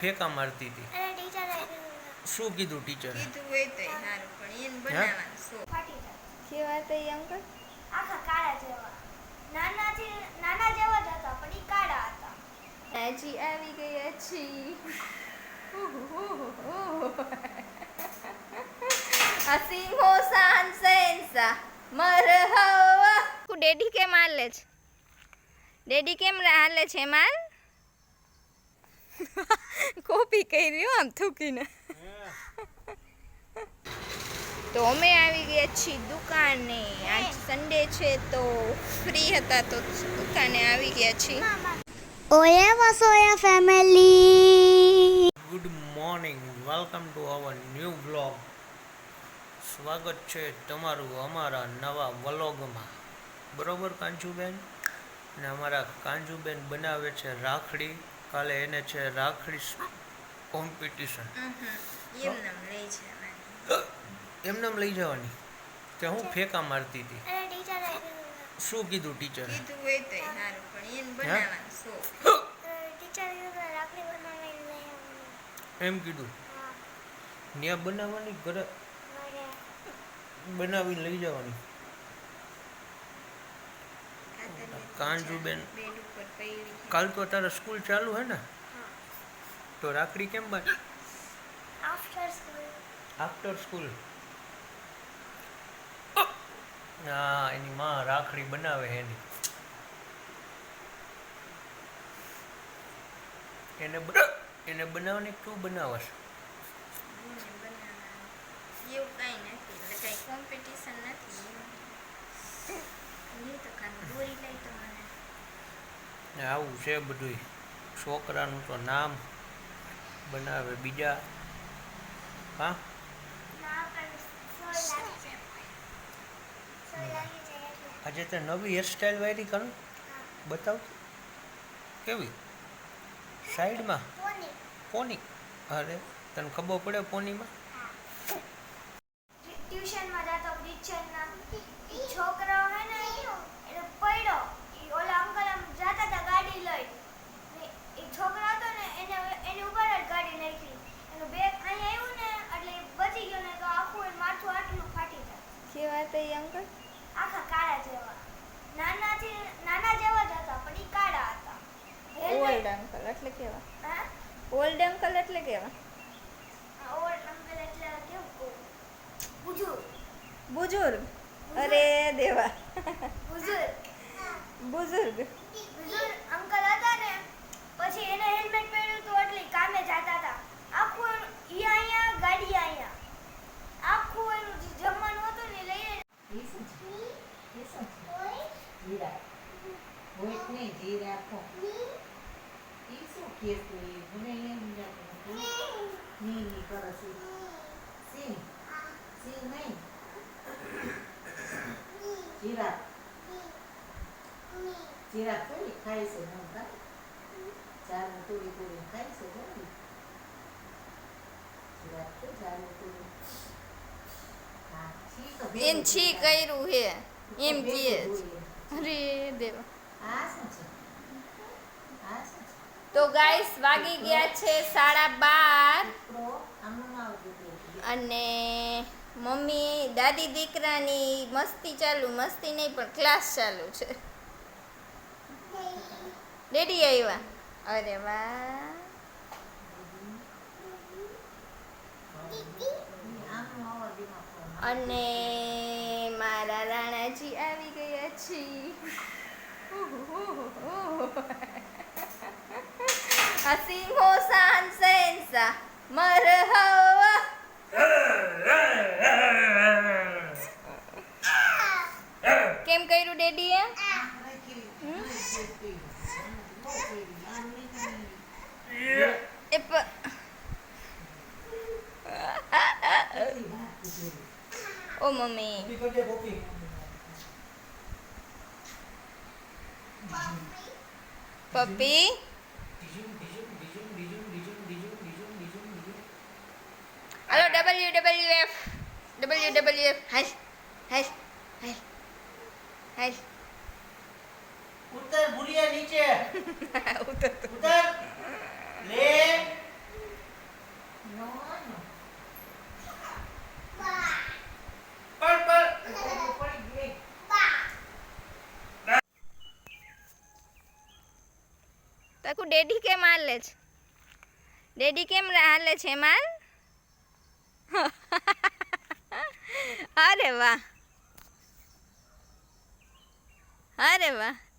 ફેંકા મારતી હતી. શું કીધું ટીચર કીધું હોય તો સારું પણ એને બનાવવાનું શોખ કેવા હતા અંકલ? આખા કાળા જેવા. નાનાથી નાના જેવા જ હતા પણ ઈ કાળા હતા. હજી આવી ગયા અસિંહો સાન સેન્સા મરહવા હું ડેડી કેમ હાલે છે? ડેડી કેમ હાલે છે માલ? કોપી કરી આમ થૂકીને. તો અમે આવી ગયા છીએ દુકાને. આજ સન્ડે છે તો ફ્રી હતા તો દુકાને આવી ગયા છીએ. ઓયા Vasoya family good morning welcome to our new vlog સ્વાગત છે તમારું અમારા નવા વ્લોગમાં બરોબર કાંજુબેન? અને અમારા કાંજુબેન બનાવે છે રાખડી. કાલે એને છે રાખડી કોમ્પિટિશન એમ લઈ જવાની. એમને લઈ જવાની. કે હું ફેંકા મારતી હતી. શું કીધું ટીચરે તો. એમ કીધું ત્યાં બનાવવાની ઘરે? બનાવીને લઈ જવાની. કાંજુબેન. પડી કાલ તો તારે સ્કૂલ ચાલુ હે ને? તો રાખડી કેમ બને આફ્ટર સ્કૂલ આફ્ટર સ્કૂલ હા એની માં રાખડી બનાવે એની. એને એને બનાવવાની તું બનાવશ? એવું કાંઈ નથી એટલે કાંઈ કોમ્પિટિશન નથી. તો ખાલી દોરી લઈ તો મને. ને આવું છે બધુંય. છોકરાનું તો નામ બનાવે બીજા. હા? આજે તે નવી હેરસ્ટાઈલ વાયરી કરું? બતાવ? કેવી? સાઈડમાં? પોની. અરે, તને ખબર પડે પોનીમાં? ટ્યુશનમાં જતો ટીચરના ઈ છોકરો હે ને એને પડ્યો ઈ ઓલા અંકલ આમ જાતા હતા ગાડી લઈ ને ઈ છોકરો હતો ને એને એની ઉપર જ ગાડી નાખી એનું બેગ અહીં આવ્યું ને એટલે ઈ બચી ગયો ને તો આખું એનું માથું આટલું ફાટી જાય કેવા હતા એ અંકલ આખા કાળા જેવા નાનાથી નાના જેવા જ હતા પણ ઈ કાળા હતા ઓલ્ડ અંકલ એટલે કેવા હા ઓલ્ડ અંકલ એટલે કેવા ઓલ્ડ અંકલ એટલે કેવું કહું બુજુર્ગ બુજુર્ગ અરે દેવા બુજુર્ગ બુઝુર્ગ બુઝુર્ગ અંકલ હતા ને પછી એને હેલ્મેટ પહેર્યું હતું એટલે કામે જતા હતા. આખું ઈ અહીંયા ગાડી અહીંયા. આખું એનું જે જમવાનું હતું ને લઈ લઈને જીરા હોય નહીં જીરા આપો ઈ શું કહેતું એ મને એમ જાતું ની ની કરે છે સિંગ સિંગ નહીં જીરા જીરા થોડી ખાય છે નમતા ચારું તોડી તોડી ખાય છે થોડી જીરા તો ચારું તોડી હા છી તો છી કર્યું હે એમ કે. અરે દેવા આ શું છે આ શું છે તો ગાઈસ વાગી ગયા છે સાડા બાર. અને મમ્મી દાદી દીકરાની મસ્તી ચાલુ મસ્તી નહીં પણ ક્લાસ ચાલુ છે ડેડી આવ્યા. અરે વાહ. અને મારા રાણાજી આવી ગયા છે. અસિંહો સાન સેન્સા મરહવા. કેમ કર્યું ડેડીએ પ- ઓ મમ્મી પપ્પી હાલો W W F W W F હાલ હાલ હાલ હાલ ઉત્તર ભૂરિયા નીચે ઉતર Le. ડેડી કેમ હાલે છે? ડેડી કેમ હાલે છે માલ? અરે વાહ. અરે વાહ.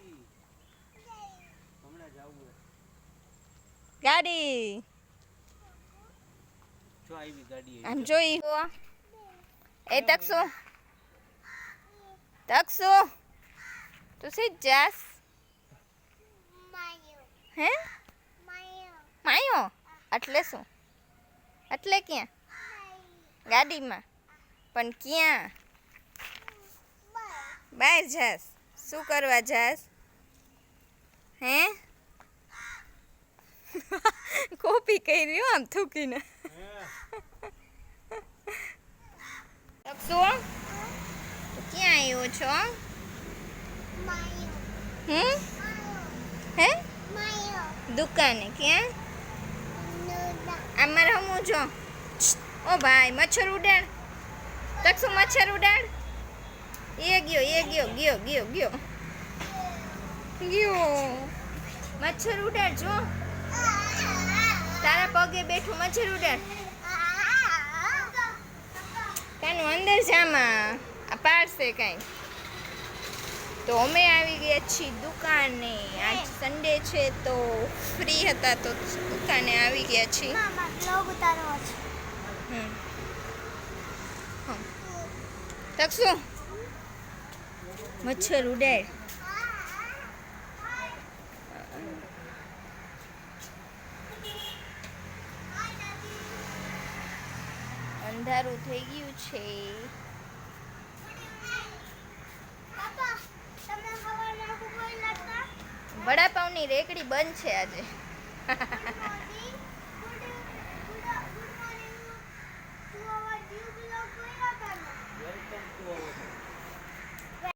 નથી હમણાં જવું ગાડી. જો આવી ગાડી આમ જોઈ હો એ તકસુ. તકસુ. તું સીધ જાસ. હે? માયો. એટલે શું? એટલે ક્યાં? ગાડીમાં. પણ ક્યાં? બહાર જાસ. શું કરવા જાસ? હે કોપી કરી હો આમ થૂકીને તકસુ તું ક્યાં આવ્યો છો હમ હે દુકાને ક્યાં આમાં રમું છો ઓ ભાઈ મચ્છર ઉડાડ તકસુ મચ્છર ઉડાડ એ ગયો એ ગયો ગયો ગયો ગયો ગયો. મચ્છર ઉડાડ જો. તારા પગે બેઠું મચ્છર ઉડાડ. કાનું અંદર જામાં આ પાડશે કાંઈ. તો અમે આવી ગયા છીએ દુકાને. આજ સન્ડે છે તો ફ્રી હતા તો દુકાને આવી ગયા છીએ. હમ. તકશું. મચ્છર ઉડાડ. થઈ ગયું છે. પાપા તમને ખબર ના ખૂબ લાગતા? વડાપાઉંની રેકડી બંધ છે આજે.